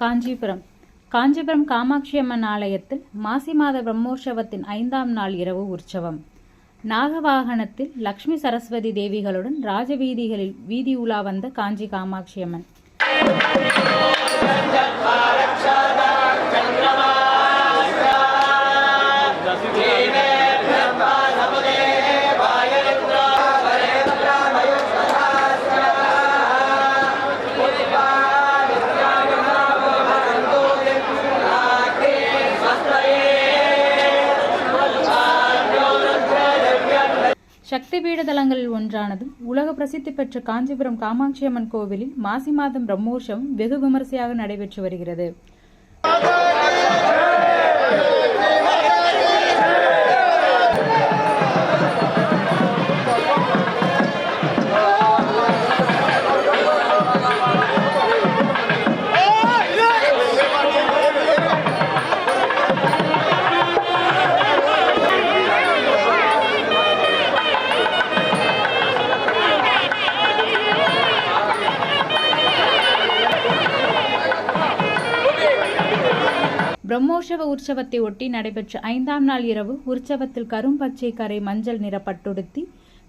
காஞ்சிபுரம். காஞ்சிபுரம் காமாட்சி அம்மன் ஆலயத்தில் மாசி மாத பிரம்மோற்சவத்தின் ஐந்தாம் நாள் இரவு உற்சவம். நாகவாகனத்தில் லக்ஷ்மி சரஸ்வதி தேவிகளுடன் ராஜவீதிகளில் வீதி உலா வந்த காஞ்சி காமாட்சி அம்மன். சக்தி பீட தலங்களில் ஒன்றானதும் உலக பிரசித்தி பெற்ற காஞ்சிபுரம் காமாட்சி அம்மன் கோவிலில் மாசி மாதம் பிரம்மோற்சவம் வெகு விமரிசையாக நடைபெற்று வருகிறது. பிரம்மோற்சவ உற்சவத்தை ஒட்டி நடைபெற்ற ஐந்தாம் நாள் இரவு உற்சவத்தில் கரும்பச்சை கரை மஞ்சள் நிற பட்டுடுத்தி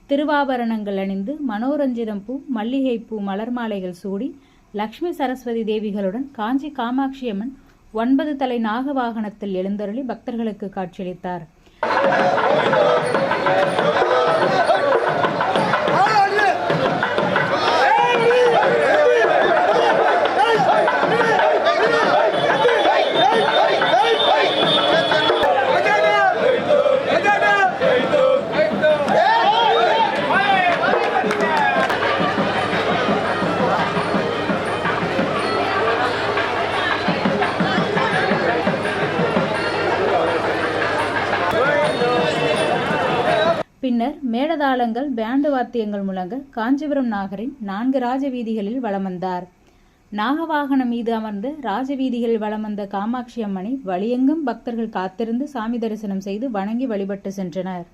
திருவாபரணங்கள் அணிந்து மனோரஞ்சிதம் பூ மல்லிகைப்பூ மலர் மாலைகள் சூடி லக்ஷ்மி சரஸ்வதி தேவிகளுடன் காஞ்சி காமாட்சி அம்மன் ஒன்பது தலை நாக வாகனத்தில் எழுந்தருளி பக்தர்களுக்கு காட்சியளித்தார். பின்னர் மேடதாளங்கள் பேண்டு வாத்தியங்கள் முழங்க காஞ்சிபுரம் நாகரின் நான்கு ராஜவீதிகளில் வலம் வந்தார். நாகவாகனம் மீது அமர்ந்து ராஜவீதிகளில் வலம் வந்த காமாட்சி அம்மனை வழியெங்கும் பக்தர்கள் காத்திருந்து சாமி தரிசனம் செய்து வணங்கி வழிபட்டு சென்றனர்.